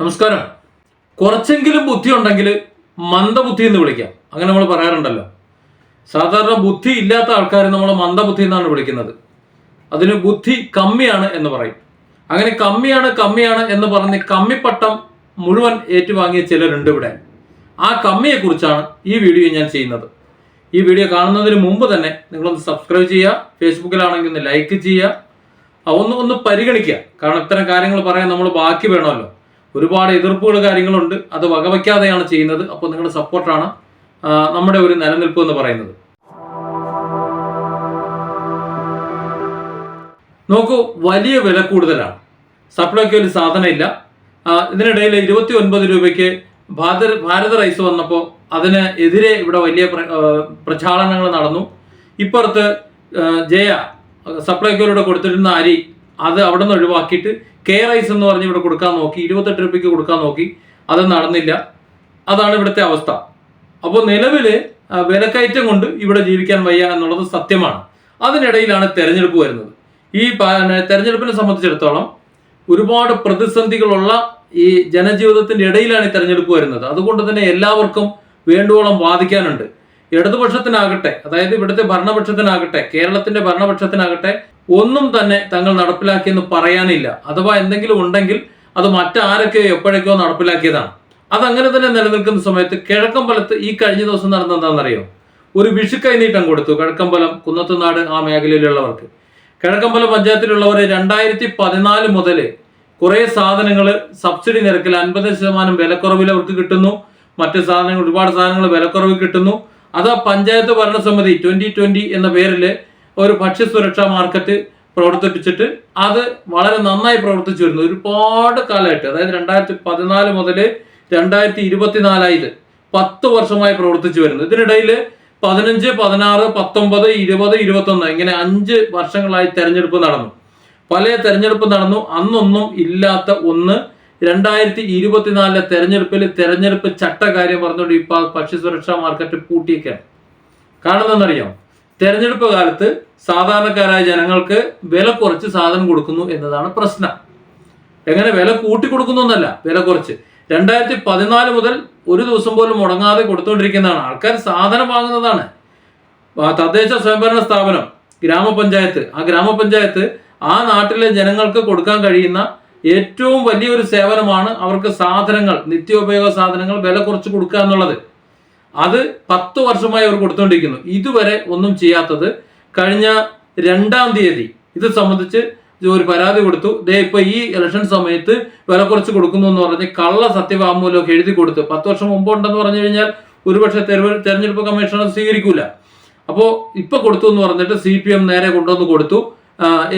നമസ്കാരം. കുറച്ചെങ്കിലും ബുദ്ധി ഉണ്ടെങ്കിൽ മന്ദബുദ്ധി എന്ന് വിളിക്കാം. അങ്ങനെ നമ്മൾ പറയാറുണ്ടല്ലോ. സാധാരണ ബുദ്ധി ഇല്ലാത്ത ആൾക്കാരെ നമ്മൾ മന്ദബുദ്ധി എന്നാണ് വിളിക്കുന്നത്. അതിന് ബുദ്ധി കമ്മിയാണ് എന്ന് പറയും. അങ്ങനെ കമ്മിയാണ് കമ്മിയാണ് എന്ന് പറഞ്ഞ് കമ്മിപ്പട്ടം മുഴുവൻ ഏറ്റുവാങ്ങിയ ചിലരുണ്ട് ഇവിടെ. ആ കമ്മിയെക്കുറിച്ചാണ് ഈ വീഡിയോ ഞാൻ ചെയ്യുന്നത്. ഈ വീഡിയോ കാണുന്നതിന് മുമ്പ് തന്നെ നിങ്ങളൊന്ന് സബ്സ്ക്രൈബ് ചെയ്യുക ഫേസ്ബുക്കിലാണെങ്കിൽ ഒന്ന് ലൈക്ക് ചെയ്യുക ഒന്ന് ഒന്ന് പരിഗണിക്കുക. കാരണം ഇത്തരം കാര്യങ്ങൾ പറയാൻ നമ്മൾ ബാക്കി വേണമല്ലോ. ഒരുപാട് എതിർപ്പുകൾ കാര്യങ്ങളുണ്ട്. അത് വകവയ്ക്കാതെയാണ് ചെയ്യുന്നത്. അപ്പോൾ നിങ്ങളുടെ സപ്പോർട്ടാണ് നമ്മുടെ ഒരു നിലനിൽപ്പ് എന്ന് പറയുന്നത്. നോക്കൂ വലിയ വില കൂടുതലാണ്. സപ്ലൈക്ക് സാധനം ഇല്ല ഇതിനിടയിൽ ഇരുപത്തി ഒൻപത് രൂപയ്ക്ക് ഭാരത ഭാരത റൈസ് വന്നപ്പോൾ അതിന് എതിരെ ഇവിടെ വലിയ പ്രചാരണങ്ങൾ നടന്നു. ഇപ്പുറത്ത് ജയ സപ്ലൈക്കോയിലൂടെ കൊടുത്തിരുന്ന അരി അത് അവിടെ നിന്ന് ഒഴിവാക്കിയിട്ട് കെ റൈസ് എന്ന് പറഞ്ഞ് ഇവിടെ കൊടുക്കാൻ നോക്കി ഇരുപത്തെട്ട് രൂപയ്ക്ക് കൊടുക്കാൻ നോക്കി. അത് നടന്നില്ല. അതാണ് ഇവിടുത്തെ അവസ്ഥ. അപ്പോൾ നിലവിൽ വിലക്കയറ്റം കൊണ്ട് ഇവിടെ ജീവിക്കാൻ വയ്യ എന്നുള്ളത് സത്യമാണ്. അതിനിടയിലാണ് തെരഞ്ഞെടുപ്പ് വരുന്നത്. ഈ തെരഞ്ഞെടുപ്പിനെ സംബന്ധിച്ചിടത്തോളം ഒരുപാട് പ്രതിസന്ധികളുള്ള ഈ ജനജീവിതത്തിന്റെ ഇടയിലാണ് ഈ തെരഞ്ഞെടുപ്പ് വരുന്നത്. അതുകൊണ്ട് തന്നെ എല്ലാവർക്കും വേണ്ടുവോളം വാദിക്കാനുണ്ട്. ഇടതുപക്ഷത്തിനാകട്ടെ അതായത് ഇവിടുത്തെ ഭരണപക്ഷത്തിനാകട്ടെ കേരളത്തിന്റെ ഭരണപക്ഷത്തിനാകട്ടെ ഒന്നും തന്നെ തങ്ങൾ നടപ്പിലാക്കിയെന്ന് പറയാനില്ല. അഥവാ എന്തെങ്കിലും ഉണ്ടെങ്കിൽ അത് മറ്റാരൊക്കെയോ എപ്പോഴൊക്കെയോ നടപ്പിലാക്കിയതാണ്. അതങ്ങനെ തന്നെ നിലനിൽക്കുന്ന സമയത്ത് കിഴക്കമ്പലത്ത് ഈ കഴിഞ്ഞ ദിവസം നടന്ന എന്താണെന്നറിയോ? ഒരു വിഷു കൈനീട്ടം കൊടുത്തു കിഴക്കമ്പലം കുന്നത്തുനാട് ആ മേഖലയിലുള്ളവർക്ക്. കിഴക്കമ്പലം പഞ്ചായത്തിലുള്ളവർ രണ്ടായിരത്തി പതിനാല് മുതൽ കുറേ സാധനങ്ങൾ സബ്സിഡി നിരക്കിൽ അൻപത് ശതമാനം വിലക്കുറവിൽ അവർക്ക് കിട്ടുന്നു. മറ്റ് സാധനങ്ങൾ ഒരുപാട് സാധനങ്ങൾ വിലക്കുറവ് കിട്ടുന്നു. അത് പഞ്ചായത്ത് ഭരണസമിതി ട്വന്റി ട്വന്റി എന്ന പേരിൽ ഒരു ഭക്ഷ്യസുരക്ഷാ മാർക്കറ്റ് പ്രവർത്തിപ്പിച്ചിട്ട് അത് വളരെ നന്നായി പ്രവർത്തിച്ചു വരുന്നു. ഒരുപാട് കാലമായിട്ട്. അതായത് രണ്ടായിരത്തി പതിനാല് മുതൽ രണ്ടായിരത്തി ഇരുപത്തിനാലായി പത്ത് വർഷമായി പ്രവർത്തിച്ചു വരുന്നു. ഇതിനിടയിൽ പതിനഞ്ച് പതിനാറ് പത്തൊമ്പത് ഇരുപത് ഇരുപത്തൊന്ന് ഇങ്ങനെ അഞ്ച് വർഷങ്ങളായി തെരഞ്ഞെടുപ്പ് നടന്നു. പല തെരഞ്ഞെടുപ്പ് നടന്നു. അന്നൊന്നും ഇല്ലാത്ത ഒന്ന് രണ്ടായിരത്തി ഇരുപത്തിനാലിലെ തെരഞ്ഞെടുപ്പിൽ തെരഞ്ഞെടുപ്പ് ചട്ടകാര്യം പറഞ്ഞുകൊണ്ട് ഇപ്പോൾ ഭക്ഷ്യസുരക്ഷാ മാർക്കറ്റ് പൂട്ടിയൊക്കെയാണ് കാണുന്നതെന്നറിയാം തെരഞ്ഞെടുപ്പ് കാലത്ത് സാധാരണക്കാരായ ജനങ്ങൾക്ക് വില കുറച്ച് സാധനം കൊടുക്കുന്നു എന്നതാണ് പ്രശ്നം. എങ്ങനെ വില കൂട്ടി കൊടുക്കുന്നു എന്നല്ല വില കുറച്ച്. രണ്ടായിരത്തി പതിനാല് മുതൽ ഒരു ദിവസം പോലും മുടങ്ങാതെ കൊടുത്തുകൊണ്ടിരിക്കുന്നതാണ് ആൾക്കാർ സാധനം വാങ്ങുന്നതാണ്. തദ്ദേശ സ്വയംഭരണ സ്ഥാപനം ഗ്രാമപഞ്ചായത്ത് ആ ഗ്രാമപഞ്ചായത്ത് ആ നാട്ടിലെ ജനങ്ങൾക്ക് കൊടുക്കാൻ കഴിയുന്ന ഏറ്റവും വലിയൊരു സേവനമാണ് അവർക്ക് സാധനങ്ങൾ നിത്യോപയോഗ സാധനങ്ങൾ വില കുറച്ച് കൊടുക്കുക എന്നുള്ളത്. അത് പത്ത് വർഷമായി അവർ കൊടുത്തുകൊണ്ടിരിക്കുന്നു ഇതുവരെ ഒന്നും ചെയ്യാത്തത് കഴിഞ്ഞ രണ്ടാം തീയതി ഇത് സംബന്ധിച്ച് ഒരു പരാതി കൊടുത്തു. ദേ ഇപ്പൊ ഈ ഇലക്ഷൻ സമയത്ത് വില കുറച്ച് കൊടുക്കുന്നു എന്ന് പറഞ്ഞ് കള്ള സത്യവാങ്മൂലമൊക്കെ എഴുതി കൊടുത്ത്. പത്ത് വർഷം മുമ്പ് ഉണ്ടെന്ന് പറഞ്ഞു കഴിഞ്ഞാൽ ഒരുപക്ഷെ തെരഞ്ഞെടുപ്പ് കമ്മീഷൻ അത് സ്വീകരിക്കൂല. അപ്പോൾ ഇപ്പൊ കൊടുത്തു എന്ന് പറഞ്ഞിട്ട് സി പി എം നേരെ കൊണ്ടുവന്ന് കൊടുത്തു.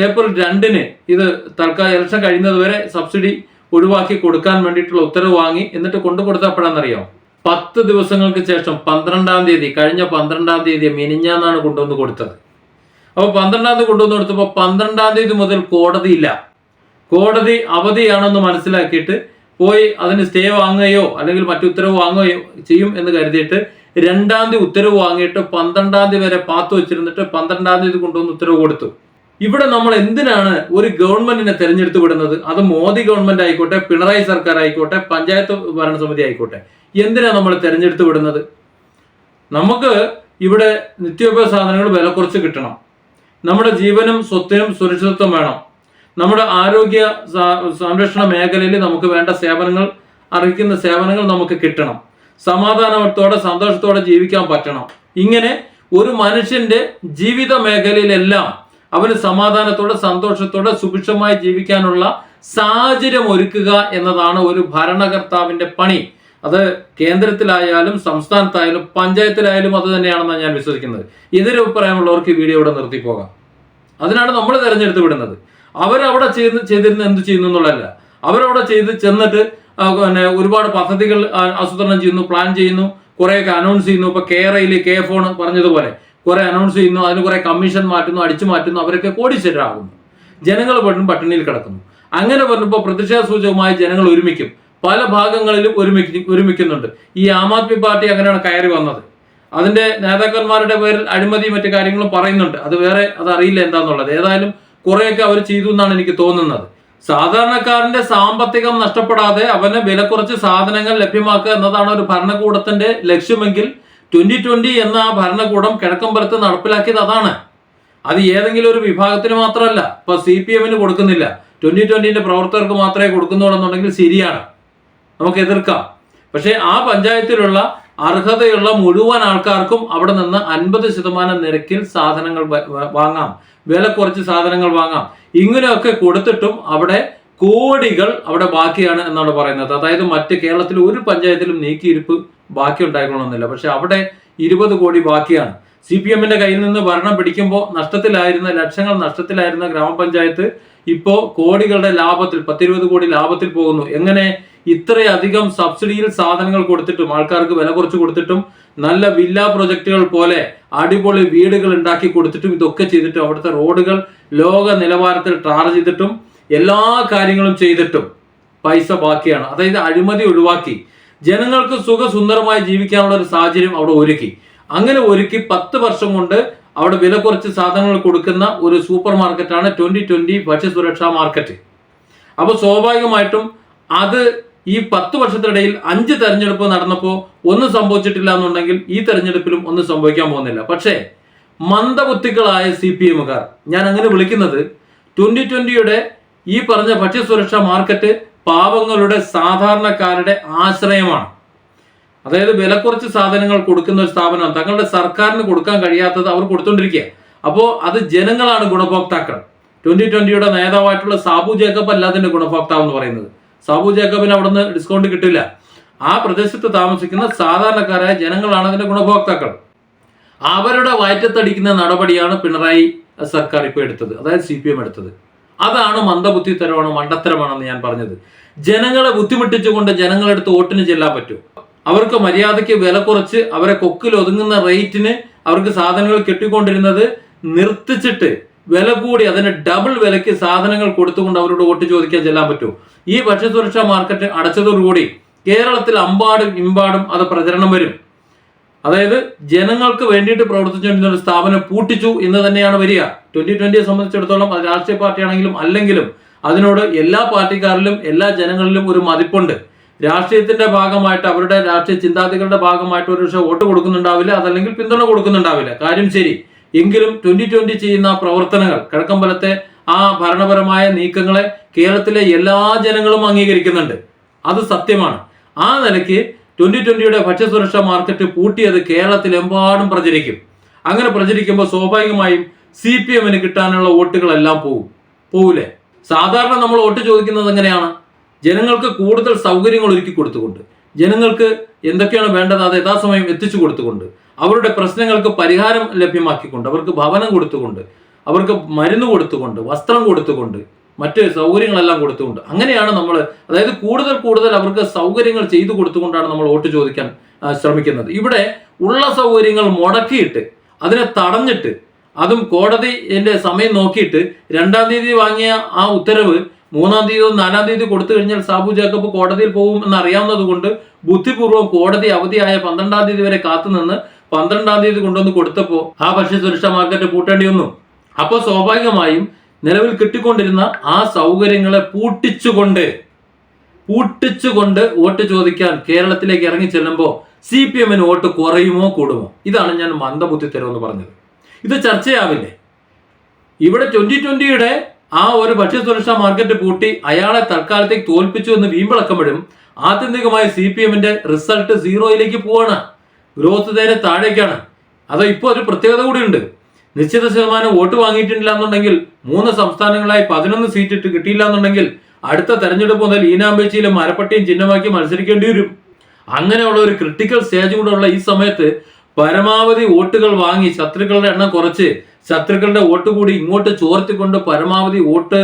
ഏപ്രിൽ രണ്ടിന് ഇത് തൽക്കാലം ഇലക്ഷൻ കഴിയുന്നത് വരെ സബ്സിഡി ഒഴിവാക്കി കൊടുക്കാൻ വേണ്ടിയിട്ടുള്ള ഉത്തരവ് വാങ്ങി. എന്നിട്ട് കൊണ്ടു കൊടുത്തപ്പോഴാണെന്നറിയോ പത്ത് ദിവസങ്ങൾക്ക് ശേഷം പന്ത്രണ്ടാം തീയതി കഴിഞ്ഞ പന്ത്രണ്ടാം തീയതി മിനിഞ്ഞാന്നാണ് കൊണ്ടുവന്ന് കൊടുത്തത്. അപ്പോൾ പന്ത്രണ്ടാം തീയതി കൊണ്ടുവന്ന് കൊടുത്തപ്പോൾ പന്ത്രണ്ടാം തീയതി മുതൽ കോടതിയില്ല കോടതി അവധിയാണെന്ന് മനസ്സിലാക്കിയിട്ട് പോയി അതിന് സ്റ്റേ വാങ്ങുകയോ അല്ലെങ്കിൽ മറ്റു ഉത്തരവ് വാങ്ങുകയോ ചെയ്യും എന്ന് കരുതിയിട്ട് രണ്ടാം തീയതി ഉത്തരവ് വാങ്ങിയിട്ട് പന്ത്രണ്ടാം തീയതി വരെ പാത്തു വെച്ചിരുന്നിട്ട് പന്ത്രണ്ടാം തീയതി കൊണ്ടുവന്ന് ഉത്തരവ് കൊടുത്തു. ഇവിടെ നമ്മൾ എന്തിനാണ് ഒരു ഗവൺമെന്റിനെ തെരഞ്ഞെടുത്ത് വിടുന്നത്? അത് മോദി ഗവൺമെന്റ് ആയിക്കോട്ടെ പിണറായി സർക്കാർ ആയിക്കോട്ടെ പഞ്ചായത്ത് ഭരണസമിതി ആയിക്കോട്ടെ. എന്തിനാണ് നമ്മൾ തിരഞ്ഞെടുത്ത് വിടുന്നത്? നമുക്ക് ഇവിടെ നിത്യോപയോഗ സാധനങ്ങൾ വില കുറച്ച് കിട്ടണം. നമ്മുടെ ജീവനും സ്വത്തിനും സുരക്ഷിതത്വം വേണം. നമ്മുടെ ആരോഗ്യ സംരക്ഷണ മേഖലയിൽ നമുക്ക് വേണ്ട സേവനങ്ങൾ അറിയിക്കുന്ന സേവനങ്ങൾ നമുക്ക് കിട്ടണം. സമാധാനത്തോടെ സന്തോഷത്തോടെ ജീവിക്കാൻ പറ്റണം. ഇങ്ങനെ ഒരു മനുഷ്യന്റെ ജീവിത മേഖലയിലെല്ലാം അവന് സമാധാനത്തോടെ സന്തോഷത്തോടെ സുഭിക്ഷമായി ജീവിക്കാനുള്ള സാഹചര്യം ഒരുക്കുക എന്നതാണ് ഒരു ഭരണകർത്താവിന്റെ പണി. അത് കേന്ദ്രത്തിലായാലും സംസ്ഥാനത്തായാലും പഞ്ചായത്തിലായാലും അത് തന്നെയാണെന്നാണ് ഞാൻ വിശ്വസിക്കുന്നത്. ഇതിന് അഭിപ്രായമുള്ളവർക്ക് ഈ വീഡിയോ ഇവിടെ നിർത്തി പോകാം. അതിനാണ് നമ്മൾ തെരഞ്ഞെടുത്ത് വിടുന്നത്. അവരവിടെ ചെയ്ത് ചെയ്തിരുന്ന എന്ത് ചെയ്യുന്നു എന്നുള്ളതല്ല. അവരവിടെ ചെയ്ത് ചെന്നിട്ട് പിന്നെ ഒരുപാട് പദ്ധതികൾ ആസൂത്രണം ചെയ്യുന്നു പ്ലാൻ ചെയ്യുന്നു കുറേയൊക്കെ അനൗൺസ് ചെയ്യുന്നു. ഇപ്പൊ കെ റെയിൽ കെ ഫോൺ പറഞ്ഞതുപോലെ കുറെ അനൗൺസ് ചെയ്യുന്നു അതിന് കുറെ കമ്മീഷൻ മാറ്റുന്നു അടിച്ചു മാറ്റുന്നു അവരൊക്കെ കോടീശ്വരരാകുന്നു. ജനങ്ങൾ പെട്ടും പട്ടിണിയിൽ കിടക്കുന്നു. അങ്ങനെ പറഞ്ഞപ്പോൾ പ്രതിഷേധ സൂചകമായി ജനങ്ങൾ ഒരുമിക്കും. പല ഭാഗങ്ങളിലും ഒരുമിക്ക് ഒരുമിക്കുന്നുണ്ട്. ഈ ആം ആദ്മി പാർട്ടി അങ്ങനെയാണ് കയറി വന്നത്. അതിന്റെ നേതാക്കന്മാരുടെ പേരിൽ അഴിമതി മറ്റു കാര്യങ്ങളും പറയുന്നുണ്ട്. അത് വേറെ അത് അറിയില്ല എന്താന്നുള്ളത്. ഏതായാലും കുറെയൊക്കെ അവർ ചെയ്തു എന്നാണ് എനിക്ക് തോന്നുന്നത്. സാധാരണക്കാരന്റെ സാമ്പത്തികം നഷ്ടപ്പെടാതെ അവന് വില കുറച്ച് സാധനങ്ങൾ ലഭ്യമാക്കുക എന്നതാണ് ഒരു ഭരണകൂടത്തിന്റെ ലക്ഷ്യമെങ്കിൽ ട്വന്റി ട്വന്റി എന്ന ഭരണകൂടം കിഴക്കമ്പലത്ത് നടപ്പിലാക്കിയത് അതാണ്. അത് ഏതെങ്കിലും ഒരു വിഭാഗത്തിന് മാത്രമല്ല. ഇപ്പൊ സി പി എമ്മിന് കൊടുക്കുന്നില്ല. ട്വന്റി ട്വന്റിന്റെ പ്രവർത്തകർക്ക് മാത്രമേ കൊടുക്കുന്നുള്ളൂ എന്നുണ്ടെങ്കിൽ ശരിയാണ്. നമുക്ക് എതിർക്കാം. പക്ഷേ ആ പഞ്ചായത്തിലുള്ള അർഹതയുള്ള മുഴുവൻ ആൾക്കാർക്കും അവിടെ നിന്ന് അൻപത് ശതമാനം നിരക്കിൽ സാധനങ്ങൾ വാങ്ങാം. വില കുറച്ച് സാധനങ്ങൾ വാങ്ങാം. ഇങ്ങനെയൊക്കെ കൊടുത്തിട്ടും അവിടെ കോടികൾ അവിടെ ബാക്കിയാണ് എന്നാണ് പറയുന്നത്. അതായത് മറ്റ് കേരളത്തിൽ ഒരു പഞ്ചായത്തിലും നീക്കിയിരിപ്പ് ബാക്കി ഉണ്ടായിക്കൊള്ളണമെന്നില്ല. പക്ഷെ അവിടെ ഇരുപത് കോടി ബാക്കിയാണ്. സി പി എമ്മിന്റെ കയ്യിൽ നിന്ന് ഭരണം പിടിക്കുമ്പോൾ നഷ്ടത്തിലായിരുന്ന ലക്ഷങ്ങൾ നഷ്ടത്തിലായിരുന്ന ഗ്രാമപഞ്ചായത്ത് ഇപ്പോ കോടികളുടെ ലാഭത്തിൽ പത്തിരുപത് കോടി ലാഭത്തിൽ പോകുന്നു. എങ്ങനെ ഇത്രയധികം സബ്സിഡിയിൽ സാധനങ്ങൾ കൊടുത്തിട്ടും ആൾക്കാർക്ക് വില കുറച്ച് കൊടുത്തിട്ടും നല്ല വില്ല പ്രൊജക്ടുകൾ പോലെ അടിപൊളി വീടുകൾ ഉണ്ടാക്കി കൊടുത്തിട്ടും ഇതൊക്കെ ചെയ്തിട്ടും അവിടുത്തെ റോഡുകൾ ലോക നിലവാരത്തിൽ ടാർ ചെയ്തിട്ടും എല്ലാ കാര്യങ്ങളും ചെയ്തിട്ടും പൈസ ബാക്കിയാണ്. അതായത് അഴിമതി ഒഴിവാക്കി. ജനങ്ങൾക്ക് സുഖസുന്ദരമായി ജീവിക്കാനുള്ള ഒരു സാഹചര്യം അവിടെ ഒരുക്കി. അങ്ങനെ ഒരുക്കി പത്ത് വർഷം കൊണ്ട് അവിടെ വില കുറച്ച് സാധനങ്ങൾ കൊടുക്കുന്ന ഒരു സൂപ്പർ മാർക്കറ്റാണ് ട്വന്റി ട്വന്റി ഭക്ഷ്യസുരക്ഷാ മാർക്കറ്റ്. അപ്പോൾ സ്വാഭാവികമായിട്ടും അത് ഈ പത്ത് വർഷത്തിനിടയിൽ അഞ്ച് തെരഞ്ഞെടുപ്പ് നടന്നപ്പോൾ ഒന്നും സംഭവിച്ചിട്ടില്ല എന്നുണ്ടെങ്കിൽ ഈ തെരഞ്ഞെടുപ്പിലും ഒന്നും സംഭവിക്കാൻ പോകുന്നില്ല. പക്ഷേ മന്ദബുദ്ധികളായ സി പി എമ്മുകാർ ഞാൻ അങ്ങനെ വിളിക്കുന്നത് ട്വന്റി ട്വന്റിയുടെ ഈ പറഞ്ഞ ഭക്ഷ്യസുരക്ഷാ മാർക്കറ്റ് പാവങ്ങളുടെ സാധാരണക്കാരുടെ ആശ്രയമാണ്. അതായത് വില കുറച്ച് സാധനങ്ങൾ കൊടുക്കുന്ന ഒരു സ്ഥാപനമാണ്. തങ്ങളുടെ സർക്കാരിന് കൊടുക്കാൻ കഴിയാത്തത് അവർ കൊടുത്തോണ്ടിരിക്കുക. അപ്പോൾ അത് ജനങ്ങളാണ് ഗുണഭോക്താക്കൾ. ട്വന്റി ട്വന്റിയുടെ നേതാവായിട്ടുള്ള സാബു ജേക്കബ് അല്ല അതിന്റെ ഗുണഭോക്താവ് എന്ന് പറയുന്നത്. സാബു ജേക്കബിന് അവിടുന്ന് ഡിസ്കൗണ്ട് കിട്ടില്ല. ആ പ്രദേശത്ത് താമസിക്കുന്ന സാധാരണക്കാരായ ജനങ്ങളാണ് അതിന്റെ ഗുണഭോക്താക്കൾ. അവരുടെ വയറ്റത്തടിക്കുന്ന നടപടിയാണ് പിണറായി സർക്കാർ ഇപ്പോൾ എടുത്തത്. അതായത് സി പി എം എടുത്തത്. അതാണ് മന്ദബുദ്ധി തരമാണ് മണ്ടത്തരമാണെന്ന് ഞാൻ പറഞ്ഞത്. ജനങ്ങളെ ബുദ്ധിമുട്ടിച്ചുകൊണ്ട് ജനങ്ങളെടുത്ത് വോട്ടിന് ചെല്ലാൻ പറ്റും. അവർക്ക് മര്യാദയ്ക്ക് വില കുറച്ച് അവരെ കൊക്കിൽ ഒതുങ്ങുന്ന റേറ്റിന് അവർക്ക് സാധനങ്ങൾ കിട്ടിക്കൊണ്ടിരുന്നത് നിർത്തിച്ചിട്ട് വില കൂടി അതിന് ഡബിൾ വിലയ്ക്ക് സാധനങ്ങൾ കൊടുത്തുകൊണ്ട് അവരോട് വോട്ട് ചോദിക്കാൻ ചെല്ലാൻ പറ്റുമോ? ഈ ഭക്ഷ്യസുരക്ഷാ മാർക്കറ്റ് അടച്ചതോടുകൂടി കേരളത്തിൽ അമ്പാടും ഇമ്പാടും അത് പ്രചരണം വരും. അതായത് ജനങ്ങൾക്ക് വേണ്ടിയിട്ട് പ്രവർത്തിച്ചുകൊണ്ടിരുന്ന ഒരു സ്ഥാപനം പൂട്ടിച്ചു എന്ന് തന്നെയാണ് വരിക. ട്വന്റി ട്വന്റിയെ സംബന്ധിച്ചിടത്തോളം അത് രാഷ്ട്രീയ പാർട്ടിയാണെങ്കിലും അല്ലെങ്കിലും അതിനോട് എല്ലാ പാർട്ടിക്കാരിലും എല്ലാ ജനങ്ങളിലും ഒരു മതിപ്പുണ്ട്. രാഷ്ട്രീയത്തിന്റെ ഭാഗമായിട്ട് അവരുടെ രാഷ്ട്രീയ ചിന്താഗതികളുടെ ഭാഗമായിട്ട് ഒരു പക്ഷേ വോട്ട് കൊടുക്കുന്നുണ്ടാവില്ല അതല്ലെങ്കിൽ പിന്തുണ കൊടുക്കുന്നുണ്ടാവില്ല. കാര്യം ശരി എങ്കിലും ട്വന്റി ട്വന്റി ചെയ്യുന്ന പ്രവർത്തനങ്ങൾ കിഴക്കമ്പലത്തെ ആ ഭരണപരമായ നീക്കങ്ങളെ കേരളത്തിലെ എല്ലാ ജനങ്ങളും അംഗീകരിക്കുന്നുണ്ട്. അത് സത്യമാണ്. ആ നിലയ്ക്ക് ട്വന്റി ട്വന്റിയുടെ ഭക്ഷ്യസുരക്ഷാ മാർക്കറ്റ് പൂട്ടിയത് കേരളത്തിലെമ്പാടും പ്രചരിക്കും. അങ്ങനെ പ്രചരിക്കുമ്പോൾ സ്വാഭാവികമായും സി പി എമ്മിന് കിട്ടാനുള്ള വോട്ടുകളെല്ലാം പോകും പോവില്ലേ സാധാരണ നമ്മൾ വോട്ട് ചോദിക്കുന്നത് എങ്ങനെയാണ്? ജനങ്ങൾക്ക് കൂടുതൽ സൗകര്യങ്ങൾ ഒരുക്കി കൊടുത്തുകൊണ്ട്. ജനങ്ങൾക്ക് എന്തൊക്കെയാണ് വേണ്ടത്? അത് യഥാസമയം എത്തിച്ചു കൊടുത്തുകൊണ്ട്. അവരുടെ പ്രശ്നങ്ങൾക്ക് പരിഹാരം ലഭ്യമാക്കിക്കൊണ്ട് അവർക്ക് ഭവനം കൊടുത്തുകൊണ്ട് അവർക്ക് മരുന്ന് കൊടുത്തുകൊണ്ട് വസ്ത്രം കൊടുത്തുകൊണ്ട് മറ്റ് സൗകര്യങ്ങളെല്ലാം കൊടുത്തുകൊണ്ട്. അങ്ങനെയാണ് നമ്മൾ അതായത് കൂടുതൽ കൂടുതൽ അവർക്ക് സൗകര്യങ്ങൾ ചെയ്തു കൊടുത്തുകൊണ്ടാണ് നമ്മൾ വോട്ട് ചോദിക്കാൻ ശ്രമിക്കുന്നത്. ഇവിടെ ഉള്ള സൗകര്യങ്ങൾ മുടക്കിയിട്ട് അതിനെ തടഞ്ഞിട്ട് അതും കോടതി കോടതിന്റെ സമയം നോക്കിയിട്ട് രണ്ടാം തീയതി വാങ്ങിയ ആ ഉത്തരവ് മൂന്നാം തീയതിയോ നാലാം തീയതി കൊടുത്തു കഴിഞ്ഞാൽ സാബു ജേക്കബ് കോടതിയിൽ പോകും എന്ന് അറിയാവുന്നത് കൊണ്ട് ബുദ്ധിപൂർവം കോടതി അവധിയായ പന്ത്രണ്ടാം തീയതി വരെ കാത്തുനിന്ന് പന്ത്രണ്ടാം തീയതി കൊണ്ടുവന്ന് കൊടുത്തപ്പോൾ ആ ഭക്ഷ്യ സുരക്ഷാ മാർക്കറ്റ് പൂട്ടേണ്ടി വന്നു. അപ്പോൾ സ്വാഭാവികമായും നിലവിൽ കിട്ടിക്കൊണ്ടിരുന്ന ആ സൗകര്യങ്ങളെ പൂട്ടിച്ചുകൊണ്ട് പൂട്ടിച്ചുകൊണ്ട് വോട്ട് ചോദിക്കാൻ കേരളത്തിലേക്ക് ഇറങ്ങി ചെല്ലുമ്പോൾ സി പി എമ്മിന് വോട്ട് കുറയുമോ കൂടുമോ? ഇതാണ് ഞാൻ മന്ദബുദ്ധി എന്ന് പറഞ്ഞത്. ഇത് ചർച്ചയാവില്ലേ? ഇവിടെ ട്വന്റി ട്വന്റിയുടെ ആ ഒരു ഭക്ഷ്യസുരക്ഷാ മാർക്കറ്റ് പൂട്ടി അയാളെ തൽക്കാലത്തേക്ക് തോൽപ്പിച്ചു എന്ന് വീമ്പിളക്കുമ്പോഴും ആത്യന്തികമായി സി പി എമ്മിന്റെ റിസൾട്ട് സീറോയിലേക്ക് പോവാണ്. ഗ്രോത്ത് നേരെ താഴേക്കാണ്. അത് ഇപ്പോൾ ഒരു പ്രത്യേകത കൂടിയുണ്ട്. നിശ്ചിത ശതമാനം വോട്ട് വാങ്ങിയിട്ടില്ല എന്നുണ്ടെങ്കിൽ മൂന്ന് സംസ്ഥാനങ്ങളായി പതിനൊന്ന് സീറ്റ് കിട്ടിയില്ല എന്നുണ്ടെങ്കിൽ അടുത്ത തെരഞ്ഞെടുപ്പ് മുതൽ ഈനാമ്പേച്ചിയിലും മരപ്പട്ടിയും ചിഹ്നമാക്കി മത്സരിക്കേണ്ടി വരും. അങ്ങനെയുള്ള ഒരു ക്രിട്ടിക്കൽ സ്റ്റേജ് കൂടെ ഉള്ള ഈ സമയത്ത് പരമാവധി വോട്ടുകൾ വാങ്ങി ശത്രുക്കളുടെ എണ്ണം കുറച്ച് ശത്രുക്കളുടെ വോട്ട് കൂടി ഇങ്ങോട്ട് ചോർത്തിക്കൊണ്ട് പരമാവധി വോട്ട്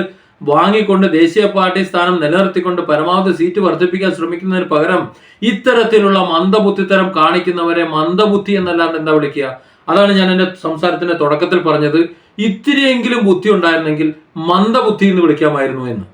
വാങ്ങിക്കൊണ്ട് ദേശീയ പാർട്ടി സ്ഥാനം നിലനിർത്തിക്കൊണ്ട് പരമാവധി സീറ്റ് വർദ്ധിപ്പിക്കാൻ ശ്രമിക്കുന്നതിന് പകരം ഇത്തരത്തിലുള്ള മന്ദബുദ്ധിത്തരം കാണിക്കുന്നവരെ മന്ദബുദ്ധി എന്നല്ലാണ്ട് എന്താ വിളിക്കുക? അതാണ് ഞാൻ എന്റെ സംസാരത്തിന്റെ തുടക്കത്തിൽ പറഞ്ഞത്. ഇത്തിരിയെങ്കിലും ബുദ്ധി ഉണ്ടായിരുന്നെങ്കിൽ മന്ദബുദ്ധി എന്ന് വിളിക്കാമായിരുന്നു എന്ന്.